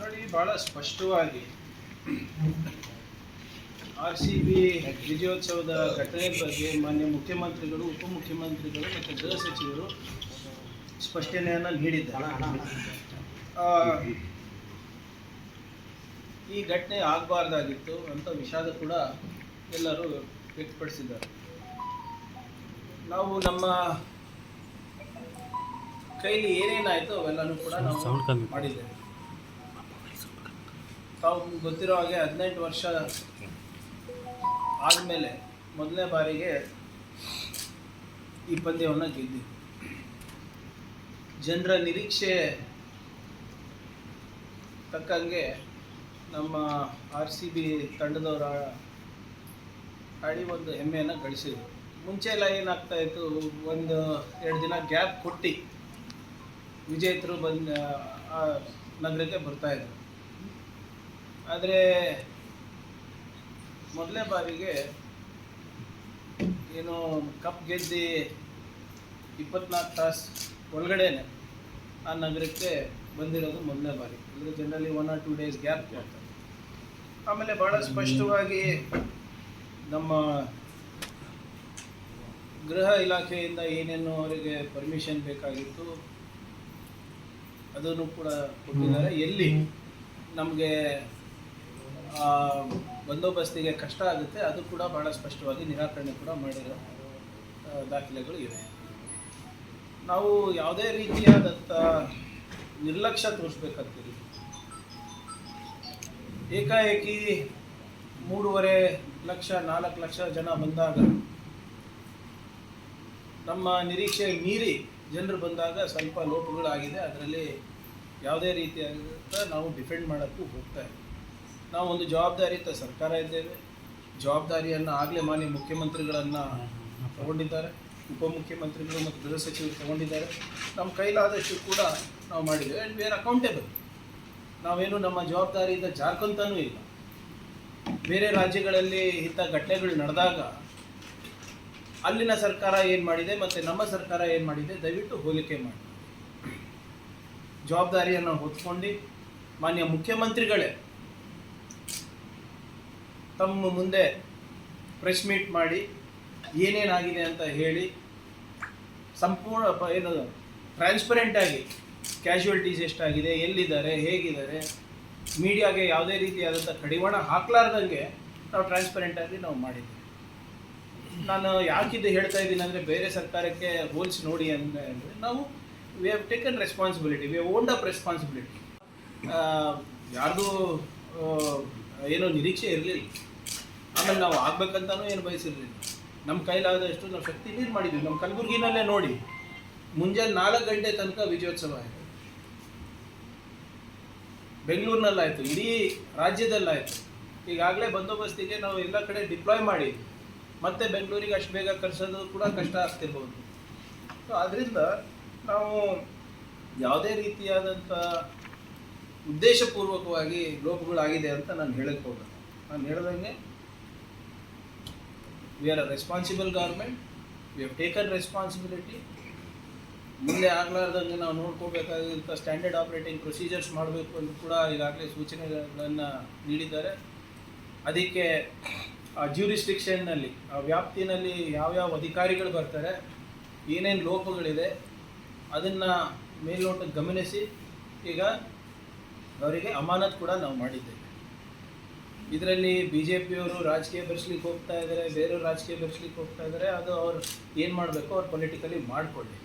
ನೋಡಿ ಬಹಳ ಸ್ಪಷ್ಟವಾಗಿ ಆರ್ ಸಿ ಬಿ ವಿಜಯೋತ್ಸವದ ಘಟನೆ ಬಗ್ಗೆ ಮಾನ್ಯ ಮುಖ್ಯಮಂತ್ರಿಗಳು ಉಪಮುಖ್ಯಮಂತ್ರಿಗಳು ಮತ್ತು ಗೃಹ ಸಚಿವರು ಸ್ಪಷ್ಟನೆಯನ್ನು ನೀಡಿದ್ದಾರೆ. ಈ ಘಟನೆ ಆಗಬಾರ್ದಾಗಿತ್ತು ಅಂತ ವಿಷಾದ ಕೂಡ ಎಲ್ಲರೂ ವ್ಯಕ್ತಪಡಿಸಿದ್ದಾರೆ. ನಾವು ನಮ್ಮ ಕೈಲಿ ಏನೇನಾಯಿತು ಅವೆಲ್ಲನೂ ಕೂಡ ನಾವು ಮಾಡಿದ್ದೇವೆ. ತಾವು ಗೊತ್ತಿರೋ ಹಾಗೆ ಹದಿನೆಂಟು ವರ್ಷ ಆದಮೇಲೆ ಮೊದಲನೇ ಬಾರಿಗೆ ಈ ಪಂದ್ಯವನ್ನು ಗೆದ್ದಿದ್ದು. ಜನರ ನಿರೀಕ್ಷೆ ತಕ್ಕಂಗೆ ನಮ್ಮ ಆರ್ ಸಿ ಬಿ ತಂಡದವರ ಆಡಿ ಒಂದು ಹೆಮ್ಮೆಯನ್ನು ಗಳಿಸಿದ್ರು. ಮುಂಚೆ ಎಲ್ಲ ಏನಾಗ್ತಾ ಇತ್ತು, ಒಂದು ಎರಡು ದಿನ ಗ್ಯಾಪ್ ಕೊಟ್ಟು ವಿಜೇತರು ಬಂದ ಆ ನಗರಕ್ಕೆ ಬರ್ತಾಯಿದ್ರು ಆದರೆ ಮೊದಲನೇ ಬಾರಿಗೆ ಏನು ಕಪ್ ಗೆದ್ದು ಇಪ್ಪತ್ನಾಲ್ಕು ತಾಸು ಒಳಗಡೆ ಆ ನಗರಕ್ಕೆ ಬಂದಿರೋದು ಮೊದಲನೇ ಬಾರಿ. ಅಂದರೆ generally one or two days gap ಕೊಡ್ತಾರೆ ಆಮೇಲೆ ಭಾಳ ಸ್ಪಷ್ಟವಾಗಿ ನಮ್ಮ ಗೃಹ ಇಲಾಖೆಯಿಂದ ಏನೇನು ಅವರಿಗೆ ಪರ್ಮಿಷನ್ ಬೇಕಾಗಿತ್ತು, ಅದನ್ನು ಕೂಡ ಕೊಟ್ಟಿದ್ದಾರೆ. ಎಲ್ಲಿ ನಮಗೆ ಬಂದೋಬಸ್ತಿಗೆ ಕಷ್ಟ ಆಗುತ್ತೆ. ಅದು ಕೂಡ ಬಹಳ ಸ್ಪಷ್ಟವಾಗಿ ನಿರಾಕರಣೆ ಕೂಡ ಮಾಡಿರೋ ದಾಖಲೆಗಳು ಇವೆ. ನಾವು ಯಾವುದೇ ರೀತಿಯಾದಂಥ ನಿರ್ಲಕ್ಷ್ಯ ತೋರಿಸ್ಬೇಕಂತೀವಿ ಏಕಾಏಕಿ ಮೂರುವರೆ ಲಕ್ಷ, ನಾಲ್ಕು ಲಕ್ಷ ಜನ ಬಂದಾಗ, ನಮ್ಮ ನಿರೀಕ್ಷೆ ಮೀರಿ ಜನರು ಬಂದಾಗ ಸ್ವಲ್ಪ ಲೋಪಗಳಾಗಿದೆ. ಅದರಲ್ಲಿ ಯಾವುದೇ ರೀತಿಯಾದಂಥ ನಾವು ಡಿಫೆಂಡ್ ಮಾಡೋಕ್ಕೂ ಹೋಗ್ತಾ ಇದ್ದೀವಿ ನಾವು ಒಂದು ಜವಾಬ್ದಾರಿಯುತ ಸರ್ಕಾರ ಇದ್ದೇವೆ. ಜವಾಬ್ದಾರಿಯನ್ನು ಆಗಲೇ ಮಾನ್ಯ ಮುಖ್ಯಮಂತ್ರಿಗಳನ್ನು ತಗೊಂಡಿದ್ದಾರೆ. ಉಪಮುಖ್ಯಮಂತ್ರಿಗಳು ಮತ್ತು ಗೃಹ ಸಚಿವರು ತಗೊಂಡಿದ್ದಾರೆ. ನಮ್ಮ ಕೈಲಾದಷ್ಟು ಕೂಡ ನಾವು ಮಾಡಿದ್ದೇವೆ. ಆ್ಯಂಡ್ ವಿ ಆರ್ ಅಕೌಂಟೇಬಲ್ ನಾವೇನು ನಮ್ಮ ಜವಾಬ್ದಾರಿಯಿಂದ ಜಾರ್ಕೊಂತನೂ ಇಲ್ಲ. ಬೇರೆ ರಾಜ್ಯಗಳಲ್ಲಿ ಇಂಥ ಘಟನೆಗಳು ನಡೆದಾಗ ಅಲ್ಲಿನ ಸರ್ಕಾರ ಏನು ಮಾಡಿದೆ ಮತ್ತು ನಮ್ಮ ಸರ್ಕಾರ ಏನು ಮಾಡಿದೆ ದಯವಿಟ್ಟು ಹೋಲಿಕೆ ಮಾಡಿ. ಜವಾಬ್ದಾರಿಯನ್ನು ಹೊತ್ಕೊಂಡು ಮಾನ್ಯ ಮುಖ್ಯಮಂತ್ರಿಗಳೇ ತಮ್ಮ ಮುಂದೆ ಪ್ರೆಸ್ ಮೀಟ್ ಮಾಡಿ ಏನೇನಾಗಿದೆ ಅಂತ ಹೇಳಿ ಸಂಪೂರ್ಣ ಏನು ಟ್ರಾನ್ಸ್ಪರೆಂಟಾಗಿ ಕ್ಯಾಶುವಲ್ಟೀಸ್ ಎಷ್ಟಾಗಿದೆ, ಎಲ್ಲಿದ್ದಾರೆ, ಹೇಗಿದ್ದಾರೆ ಮೀಡಿಯಾಗೆ ಯಾವುದೇ ರೀತಿಯಾದಂಥ ಕಡಿವಾಣ ಹಾಕ್ಲಾರ್ದಂಗೆ ನಾವು ಟ್ರಾನ್ಸ್ಪರೆಂಟಾಗಿ ನಾವು ಮಾಡಿದ್ದೀವಿ ನಾನು ಯಾಕಿದ್ದು ಹೇಳ್ತಾ ಇದ್ದೀನಿ ಅಂದರೆ ಬೇರೆ ಸರ್ಕಾರಕ್ಕೆ ಹೋಲ್ಸಿ ನೋಡಿ ಅಂದರೆ ನಾವು we have taken responsibility we have owned up responsibility ಯಾರ್ದು ಏನೋ ನಿರೀಕ್ಷೆ ಇರಲಿಲ್ಲ. ಆಮೇಲೆ ನಾವು ಆಗ್ಬೇಕಂತಾನು ಏನು ಬಯಸಿರಲಿಲ್ಲ. ನಮ್ಮ ಕೈಲಾದಷ್ಟು ನಾವು ಶಕ್ತಿ ನೀರು ಮಾಡಿದ್ವಿ. ನಮ್ಮ ಕಲಬುರ್ಗಿನಲ್ಲೇ ನೋಡಿ, ಮುಂಜಾನೆ ನಾಲ್ಕು ಗಂಟೆ ತನಕ ವಿಜಯೋತ್ಸವ ಆಯಿತು. ಬೆಂಗಳೂರಿನಲ್ಲಾಯಿತು, ಇಡೀ ರಾಜ್ಯದಲ್ಲಾಯಿತು. ಈಗಾಗಲೇ ಬಂದೋಬಸ್ತಿಗೆ ನಾವು ಎಲ್ಲ ಕಡೆ ಡಿಪ್ಲಾಯ್ ಮಾಡಿದ್ವಿ ಮತ್ತೆ ಬೆಂಗಳೂರಿಗೆ ಅಷ್ಟು ಬೇಗ ಕರ್ಸೋದು ಕೂಡ ಕಷ್ಟ ಆಗ್ತಿರ್ಬೋದು. ಸೊ ಅದರಿಂದ ನಾವು ಯಾವುದೇ ರೀತಿಯಾದಂಥ ಉದ್ದೇಶಪೂರ್ವಕವಾಗಿ ಲೋಪಗಳಾಗಿದೆ ಅಂತ ನಾನು ಹೇಳಕ್ಕೆ ಹೋಗಲ್ಲ. ನಾನು ಹೇಳ್ದಂಗೆ we are a responsible government we have taken responsibility ಮುಂದೆ ಆಗಲಾರ್ದಂಗೆ ನಾವು ನೋಡ್ಕೋಬೇಕಾದಂಥ ಸ್ಟ್ಯಾಂಡರ್ಡ್ ಆಪರೇಟಿಂಗ್ ಪ್ರೊಸೀಜರ್ಸ್ ಮಾಡಬೇಕು ಅಂತ ಕೂಡ ಈಗಾಗಲೇ ಸೂಚನೆಗಳನ್ನು ನೀಡಿದ್ದಾರೆ. ಅದಕ್ಕೆ, ಆ ಜ್ಯೂರಿಸ್ಟಿಕ್ಷನ್ನಲ್ಲಿ ಆ ವ್ಯಾಪ್ತಿನಲ್ಲಿ ಯಾವ್ಯಾವ ಅಧಿಕಾರಿಗಳು ಬರ್ತಾರೆ, ಏನೇನು ಲೋಪಗಳಿದೆ, ಅದನ್ನು ಮೇಲ್ನೋಟಕ್ಕೆ ಗಮನಿಸಿ, ಈಗ ಅವರಿಗೆ ಅಮಾನತ್ ಕೂಡ ನಾವು ಮಾಡಿದ್ದೇವೆ. ಇದರಲ್ಲಿ ಬಿ ಜೆ ಪಿಯವರು ರಾಜಕೀಯ ಬೆರೆಸ್ಲಿಕ್ಕೆ ಹೋಗ್ತಾ ಇದ್ದಾರೆ ಬೇರೆಯವರು ರಾಜಕೀಯ ಬೆರೆಸ್ಲಿಕ್ಕೆ ಹೋಗ್ತಾ ಇದ್ದಾರೆ ಅದು ಅವ್ರು ಏನು ಮಾಡಬೇಕು ಅವ್ರು ಪೊಲಿಟಿಕಲಿ ಮಾಡಿಕೊಳ್ಳಿ.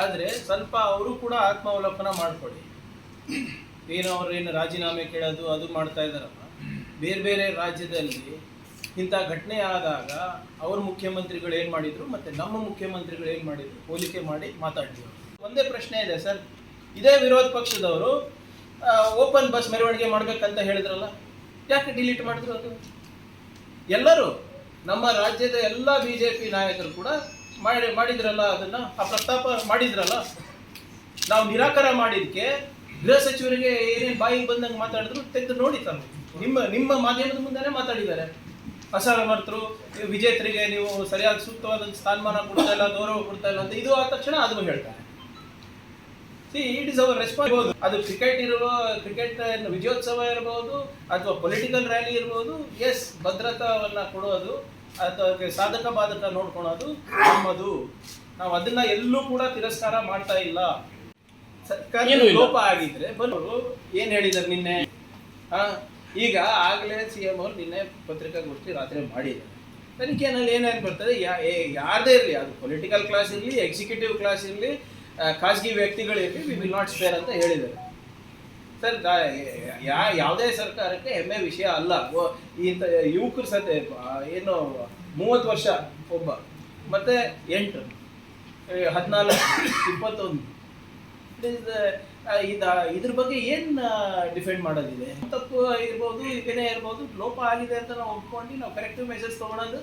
ಆದರೆ ಸ್ವಲ್ಪ ಅವರು ಕೂಡ ಆತ್ಮಾವಲೋಕನ ಮಾಡಿಕೊಳ್ಳಿ. ಏನು ಅವ್ರು ಏನು ರಾಜೀನಾಮೆ ಕೇಳೋದು, ಅದು ಮಾಡ್ತಾ ಇದ್ದಾರಲ್ಲ ಬೇರೆ ಬೇರೆ ರಾಜ್ಯದಲ್ಲಿ ಇಂಥ ಘಟನೆ ಆದಾಗ ಅವ್ರ ಮುಖ್ಯಮಂತ್ರಿಗಳು ಏನು ಮಾಡಿದರು, ಮತ್ತು ನಮ್ಮ ಮುಖ್ಯಮಂತ್ರಿಗಳು ಏನು ಮಾಡಿದರು? ಹೋಲಿಕೆ ಮಾಡಿ ಮಾತಾಡಿದ್ರು ಒಂದೇ ಪ್ರಶ್ನೆ ಇದೆ ಸರ್. ಇದೇ ವಿರೋಧ ಪಕ್ಷದವರು ಓಪನ್ ಬಸ್ ಮೆರವಣಿಗೆ ಮಾಡಬೇಕಂತ ಹೇಳಿದ್ರಲ್ಲ? ಯಾಕೆ ಡಿಲೀಟ್ ಮಾಡಿದ್ರು ಅದು? ಎಲ್ಲರೂ ನಮ್ಮ ರಾಜ್ಯದ ಎಲ್ಲ ಬಿ ಜೆ ಪಿ ನಾಯಕರು ಕೂಡ ಮಾಡಿ, ಮಾಡಿದ್ರಲ್ಲ ಅದನ್ನು? ಆ ಪ್ರಸ್ತಾಪ ಮಾಡಿದ್ರಲ್ಲ? ನಾವು ನಿರಾಕರ ಮಾಡಿದ್ಕೆ ಗೃಹ ಸಚಿವರಿಗೆ ಏನೇನು ಬಾಯಿಗೆ ಬಂದಂಗೆ ಮಾತಾಡಿದ್ರು ತೆಗೆದು ನೋಡಿ ತಾನು ನಿಮ್ಮ ನಿಮ್ಮ ಮಾಧ್ಯಮದ ಮುಂದೆ ಮಾತಾಡಿದ್ದಾರೆ. ಅಸಮರ್ಥರು ವಿಜೇತರಿಗೆ ನೀವು ಸರಿಯಾದ ಸೂಕ್ತವಾದ ಸ್ಥಾನಮಾನ ಕೊಡ್ತಾ ಇಲ್ಲ, ಗೌರವ ಕೊಡ್ತಾ ಇಲ್ಲ ಅಂತ ಇದು ಆದ ತಕ್ಷಣ ಅದನ್ನು ಹೇಳ್ತಾರೆ. See it is our response ಅದು ಕ್ರಿಕೆಟ್ ಇರುವ ಕ್ರಿಕೆಟ್ ವಿಜಯೋತ್ಸವ ಇರಬಹುದು ಅಥವಾ ಪೊಲಿಟಿಕಲ್ ರ್ಯಾಲಿ ಇರಬಹುದು ಎಸ್ ಭದ್ರತಾವನ್ನ ಕೊಡೋದು ಅಥವಾ ಅದಕ್ಕೆ ಸಾಧಕ ಬಾಧಕ ನೋಡ್ಕೊಳೋದು ನಮ್ಮದು. ನಾವು ಅದನ್ನ ಎಲ್ಲೂ ಕೂಡ ತಿರಸ್ಕಾರ ಮಾಡ್ತಾ ಇಲ್ಲ. ಸರ್ಕಾರ. ಲೋಪ ಆಗಿದ್ರೆ ಬರೋರು ಏನ್ ಹೇಳಿದಾರೆ ನಿನ್ನೆ? ಈಗ ಆಗ್ಲೇ ಸಿ ಎಂ ಅವ್ರು ನಿನ್ನೆ ಪತ್ರಿಕಾಗೋಷ್ಠಿ ರಾತ್ರಿ ಮಾಡಿದ್ದಾರೆ. ತನಿಖೆನಲ್ಲಿ ಏನೇನು ಬರ್ತದೆ ಯಾ ಯಾರದೇ ಇರಲಿ ಅದು ಪೊಲಿಟಿಕಲ್ ಕ್ಲಾಸ್ ಇರಲಿ ಎಕ್ಸಿಕ್ಯೂಟಿವ್ ಕ್ಲಾಸ್ ಇರಲಿ ಖಾಸಗಿ ವ್ಯಕ್ತಿಗಳಿರಲಿ ವಿ ವಿಲ್ ನಾಟ್ ಸ್ಪೇರ್ ಅಂತ ಹೇಳಿದ್ದಾರೆ. ಸರ್ ಯಾ, ಯಾವುದೇ ಸರ್ಕಾರಕ್ಕೆ ಹೆಮ್ಮೆ ವಿಷಯ ಅಲ್ಲ. ಇಂಥ ಯುವಕರು ಸತೆ ಏನು, ಮೂವತ್ತು ವರ್ಷ ಒಬ್ಬ, ಮತ್ತೆ ಎಂಟು ಹದಿನಾಲ್ಕು, ಇಪ್ಪತ್ತೊಂದು. ಇದು, ಇದ್ರ ಬಗ್ಗೆ ಏನು ಡಿಫೆಂಡ್ ಮಾಡೋದಿದೆ? ತಪ್ಪು ಇರ್ಬೋದು ಇದನ್ನೇ ಇರ್ಬೋದು, ಲೋಪ ಆಗಿದೆ ಅಂತ ನಾವು ಒಪ್ಕೊಂಡು ನಾವು ಕರೆಕ್ಟಿವ್ ಮೆಸೇಜ್ ತೊಗೊಳೋದು